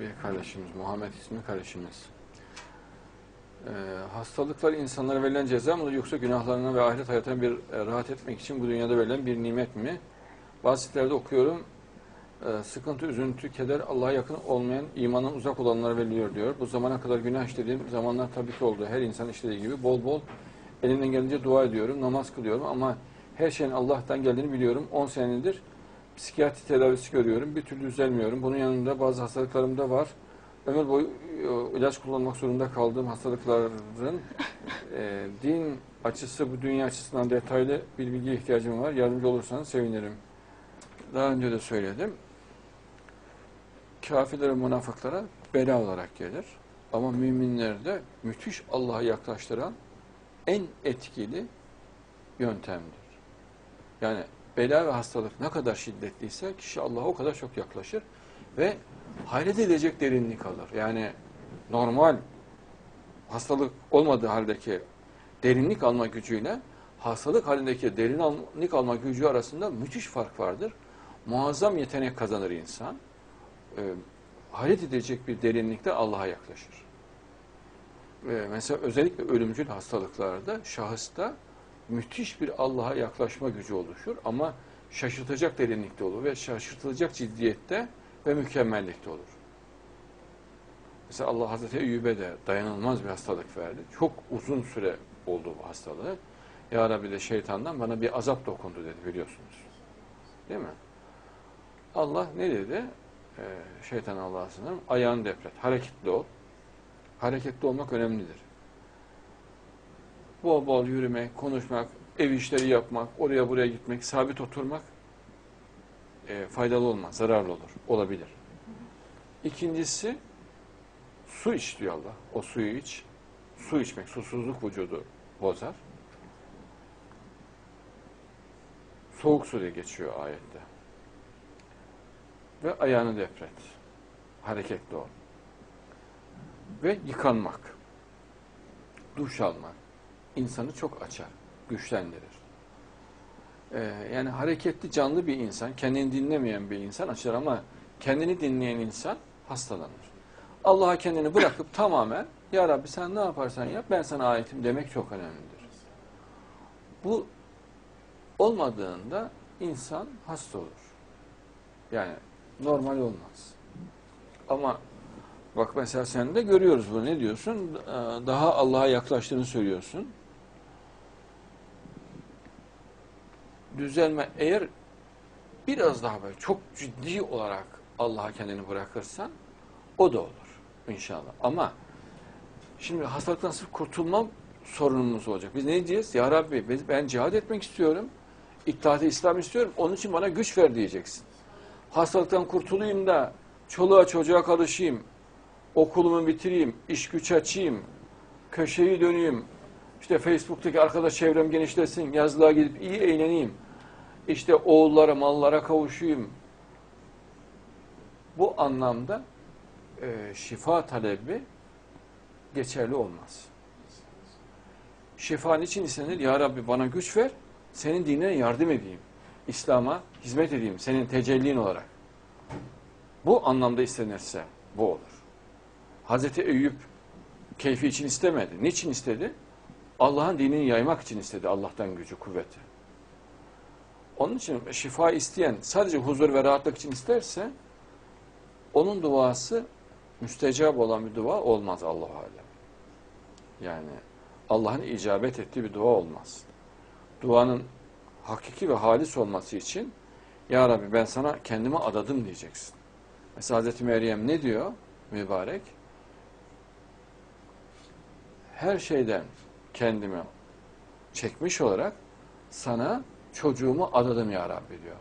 bir kardeşimiz, Muhammed ismi kardeşimiz. Ee, hastalıklar insanlara verilen ceza mıdır yoksa günahlarına ve ahiret hayatına bir e, rahat etmek için bu dünyada verilen bir nimet mi? Basitlerde okuyorum. e, sıkıntı, üzüntü, keder Allah'a yakın olmayan, imandan uzak olanlara veriliyor diyor. Bu zamana kadar günah işlediğim zamanlar tabii ki oldu. Her insan işlediği gibi bol bol elimden gelince dua ediyorum, namaz kılıyorum ama her şeyin Allah'tan geldiğini biliyorum. 10 senedir psikiyatri tedavisi görüyorum. Bir türlü düzelmiyorum. Bunun yanında bazı hastalıklarım da var. Ömür boyu e, ilaç kullanmak zorunda kaldığım hastalıkların e, din açısı, bu dünya açısından detaylı bir bilgiye ihtiyacım var. Yardımcı olursanız sevinirim. Daha önce de söyledim. Kafirlere, münafıklara bela olarak gelir. Ama müminlerde müthiş Allah'a yaklaştıran en etkili yöntemdir. Yani bela ve hastalık ne kadar şiddetliyse kişi Allah'a o kadar çok yaklaşır ve hayret edecek derinlik alır. Yani normal hastalık olmadığı haldeki derinlik alma gücüyle hastalık halindeki derinlik alma gücü arasında müthiş fark vardır. Muazzam yetenek kazanır insan. Ee, hayret edecek bir derinlikte Allah'a yaklaşır. Ee, mesela özellikle ölümcül hastalıklarda şahısta müthiş bir Allah'a yaklaşma gücü oluşur ama şaşırtacak derinlikte olur ve şaşırtılacak ciddiyette ve mükemmellikte olur. Mesela Allah Hazreti Eyyub'e de dayanılmaz bir hastalık verdi. Çok uzun süre oldu bu hastalığı. Ya Rabbi de şeytandan bana bir azap dokundu dedi biliyorsunuz. Değil mi? Allah ne dedi? Ee, şeytan Allah'a sınırım. Ayağını depret. Hareketli ol. Hareketli olmak önemlidir. Bol bol yürümek, konuşmak, ev işleri yapmak, oraya buraya gitmek, sabit oturmak e, faydalı olmaz, zararlı olur, olabilir. İkincisi, su iç diyor Allah. O suyu iç. Su içmek, susuzluk vücudu bozar. Soğuk su diye geçiyor ayette. Ve ayağını depret. Hareketli ol. Ve yıkanmak. Duş almak. İnsanı çok açar, güçlendirir. Ee, yani hareketli, canlı bir insan, kendini dinlemeyen bir insan açar ama kendini dinleyen insan hastalanır. Allah'a kendini bırakıp tamamen Ya Rabbi sen ne yaparsan yap ben sana aitim demek çok önemlidir. Bu olmadığında insan hasta olur. Yani normal olmaz. Ama bak mesela sen de görüyoruz bunu. Ne diyorsun? Ee, Daha Allah'a yaklaştığını söylüyorsun. Düzelme eğer biraz daha böyle çok ciddi olarak Allah'a kendini bırakırsan o da olur inşallah. Ama şimdi hastalıktan sırf kurtulmam sorunumuz olacak. Biz ne diyeceğiz? Ya Rabbi ben cihad etmek istiyorum. İttihat-ı İslam istiyorum. Onun için bana güç ver diyeceksin. Hastalıktan kurtulayım da çoluğa çocuğa karışayım. Okulumu bitireyim. iş güç açayım. Köşeyi döneyim. İşte Facebook'taki arkadaş çevrem genişlesin. Yazlığa gidip iyi eğleneyim. İşte oğullara, mallara kavuşayım. Bu anlamda e, şifa talebi geçerli olmaz. Şifa için istenir? Ya Rabbi bana güç ver, senin dinine yardım edeyim. İslam'a hizmet edeyim, senin tecellin olarak. Bu anlamda istenirse bu olur. Hazreti Eyüp keyfi için istemedi. Niçin istedi? Allah'ın dinini yaymak için istedi Allah'tan gücü, kuvveti. Onun için şifa isteyen sadece huzur ve rahatlık için isterse onun duası müstecap olan bir dua olmaz Allah alem. Yani Allah'ın icabet ettiği bir dua olmaz. Duanın hakiki ve halis olması için Ya Rabbi ben sana kendimi adadım diyeceksin. Mesela Hazreti Meryem ne diyor mübarek? Her şeyden kendimi çekmiş olarak sana çocuğumu adadım ya Rabbi diyor.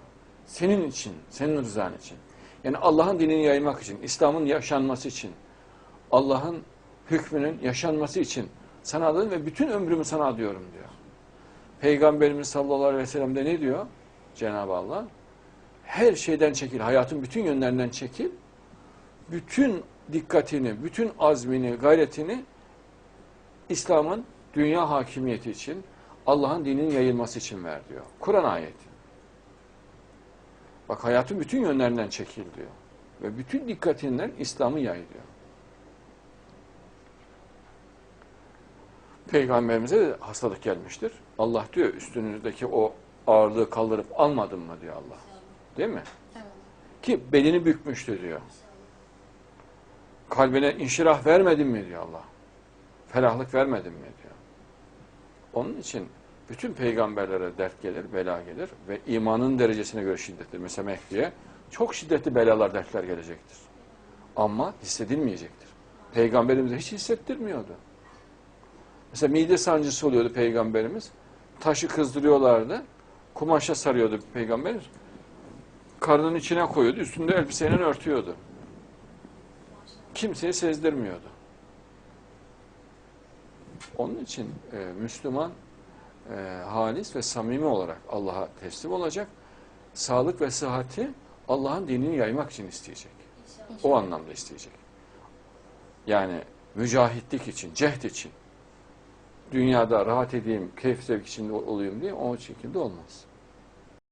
Senin için, senin rızan için. Yani Allah'ın dinini yaymak için, İslam'ın yaşanması için, Allah'ın hükmünün yaşanması için sana adadım ve bütün ömrümü sana adıyorum diyor. Peygamberimiz sallallahu aleyhi ve sellem de ne diyor? Cenab-ı Allah her şeyden çekil, hayatın bütün yönlerinden çekil, bütün dikkatini, bütün azmini, gayretini İslam'ın dünya hakimiyeti için, Allah'ın dininin yayılması için ver diyor. Kur'an ayeti. Bak hayatın bütün yönlerinden çekil diyor. ve bütün dikkatinden İslam'ı yayılıyor. Peygamberimize de hastalık gelmiştir. Allah diyor üstünüzdeki o ağırlığı kaldırıp almadın mı diyor Allah. Değil mi? Evet. Ki belini bükmüştü diyor. Kalbine inşirah vermedin mi diyor Allah. Ferahlık vermedin mi diyor. Onun için bütün peygamberlere dert gelir, bela gelir ve imanın derecesine göre şiddetli. Mesela Mehdi'ye çok şiddetli belalar, dertler gelecektir. Ama hissedilmeyecektir. Peygamberimize hiç hissettirmiyordu. Mesela mide sancısı oluyordu peygamberimiz. Taşı kızdırıyorlardı. Kumaşa sarıyordu peygamberimiz. Karnının içine koyuyordu. Üstünde elbiseyle örtüyordu. Kimseye sezdirmiyordu. Onun için e, Müslüman e, halis ve samimi olarak Allah'a teslim olacak. Sağlık ve sıhhati Allah'ın dinini yaymak için isteyecek. O anlamda isteyecek. Yani mücahitlik için, cehd için, dünyada rahat edeyim, keyif zevk içinde olayım diye o şekilde olmaz.